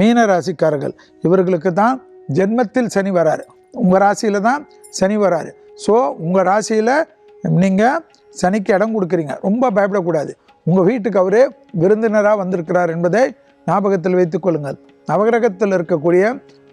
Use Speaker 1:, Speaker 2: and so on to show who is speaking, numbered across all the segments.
Speaker 1: மீன ராசிக்காரர்கள் இவர்களுக்கு தான் ஜென்மத்தில் சனி வராரு. உங்கள் ராசியில் தான் சனி வராரு. ஸோ உங்கள் ராசியில் நீங்கள் சனிக்கு இடம் கொடுக்குறீங்க. ரொம்ப பயப்படக்கூடாது. உங்கள் வீட்டுக்கு அவரே விருந்தினராக வந்திருக்கிறார் என்பதை ஞாபகத்தில் வைத்துக்கொள்ளுங்கள் நவகிரகத்தில் இருக்கக்கூடிய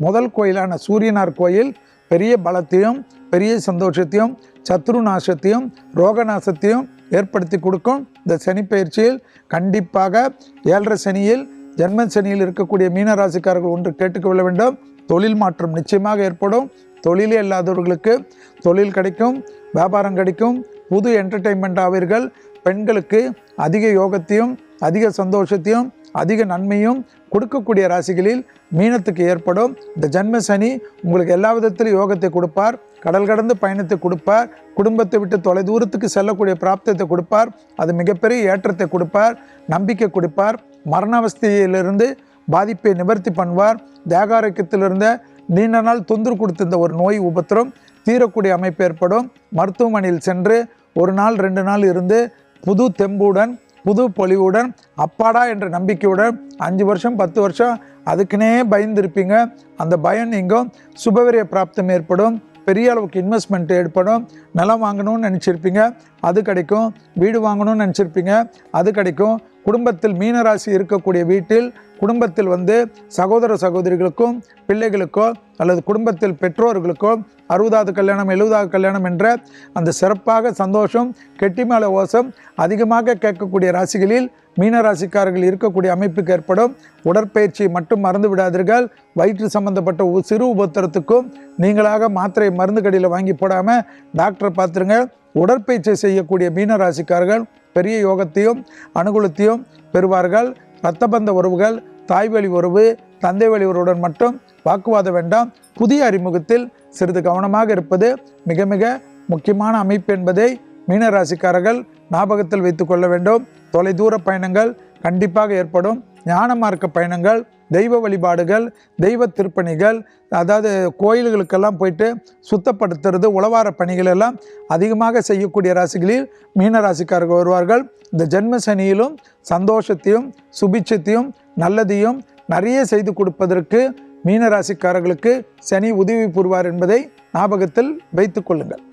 Speaker 1: முதல் கோயிலான சூரியனார் கோயில் பெரிய பலத்தையும் பெரிய சந்தோஷத்தையும் சத்ரு நாசத்தையும் ரோக நாசத்தையும் ஏற்படுத்தி கொடுக்கும் இந்த சனி பயிற்சியில். கண்டிப்பாக ஏழரை சனியில் ஜென்ம சனியில் இருக்கக்கூடிய மீனராசிக்காரர்கள் ஒன்று கேட்டுக்கொள்ள வேண்டும். தொழில் மாற்றம் நிச்சயமாக ஏற்படும். தொழிலே இல்லாதவர்களுக்கு தொழில் கிடைக்கும் வியாபாரம் கிடைக்கும் புது என்டர்டெயின்மெண்ட் ஆவீர்கள். பெண்களுக்கு அதிக யோகத்தையும் அதிக சந்தோஷத்தையும் அதிக நன்மையும் கொடுக்கக்கூடிய ராசிகளில் மீனத்துக்கு ஏற்படும். இந்த ஜென்ம சனி உங்களுக்கு எல்லா விதத்திலும் யோகத்தை கொடுப்பார். கடல் கடந்து பயணத்தை கொடுப்பார். குடும்பத்தை விட்டு தொலை தூரத்துக்கு செல்லக்கூடிய பிராப்தத்தை கொடுப்பார். அது மிகப்பெரிய ஏற்றத்தை கொடுப்பார். நம்பிக்கை கொடுப்பார். மரணாவஸ்தையிலிருந்து பாதிப்பை நிவர்த்தி பண்ணுவார். தேகாரோக்கியத்திலிருந்த நீண்ட நாள் தொந்தரவு கொடுத்திருந்த ஒரு நோய் உபத்திரம் தீரக்கூடிய அமைப்பு ஏற்படும். மருத்துவமனையில் சென்று ஒரு நாள் ரெண்டு நாள் இருந்து புது தெம்புடன் புது பொலிவுடன் அப்பாடா என்ற நம்பிக்கையுடன் அஞ்சு வருஷம் பத்து வருஷம் அதுக்குன்னே பயந்துருப்பீங்க. அந்த பயம் நீங்கும் சுபவிரிய பிராப்தம் ஏற்படும். பெரிய அளவுக்கு இன்வெஸ்ட்மெண்ட் ஏற்படும். நிலம் வாங்கணும்னு நினச்சிருப்பீங்க. அது கிடைக்கும். வீடு வாங்கணும்னு நினச்சிருப்பீங்க. அது கிடைக்கும். குடும்பத்தில் மீனராசி இருக்கக்கூடிய வீட்டில் குடும்பத்தில் வந்து சகோதர சகோதரிகளுக்கும் பிள்ளைகளுக்கோ அல்லது குடும்பத்தில் பெற்றோர்களுக்கோ அறுபதாவது கல்யாணம் எழுபதாவது கல்யாணம் என்ற அந்த சிறப்பாக சந்தோஷம் கெட்டிமேல ஓசம் அதிகமாக கேட்கக்கூடிய ராசிகளில் மீனராசிக்காரர்கள் இருக்கக்கூடிய அமைப்புக்கு ஏற்படும் உடற்பயிற்சி மட்டும் மறந்து விடாதீர்கள். வயிற்று சம்பந்தப்பட்ட சிறு உபத்திரத்துக்கும் நீங்களாக மாத்திரை மருந்து கடையில் வாங்கி போடாமல் டாக்டரை பார்த்துருங்க. உடற்பயிற்சி செய்யக்கூடிய மீனராசிக்காரர்கள் பெரிய யோகத்தையும் அனுகூலத்தையும் பெறுவார்கள். இரத்தபந்த உறவுகள் தாய்வழி உறவு தந்தை வழி உறவுடன் மட்டும் வாக்குவாதம் வேண்டாம். புதிய அறிமுகத்தில் சிறிது கவனமாக இருப்பது மிக மிக முக்கியமான அமைப்பு என்பதை மீனராசிக்காரர்கள் ஞாபகத்தில் வைத்துக்கொள்ள வேண்டும். தொலைதூர பயணங்கள் கண்டிப்பாக ஏற்படும். ஞான மார்க்க பயணங்கள் தெய்வ வழிபாடுகள் தெய்வ திருப்பணிகள் அதாவது கோயில்களுக்கெல்லாம் போயிட்டு சுத்தப்படுத்துறது உளவார பணிகள் எல்லாம் அதிகமாக செய்யக்கூடிய ராசிகளில் மீன ராசிக்காரர்கள் வருவார்கள். இந்த ஜென்ம சனியிலும் சந்தோஷத்தையும் சுபிட்சத்தையும் நல்லதையும் நிறைய செய்து கொடுப்பதற்கு மீனராசிக்காரர்களுக்கு சனி உதவி புரிவார் என்பதை ஞாபகத்தில் வைத்துக் கொள்ளுங்கள்.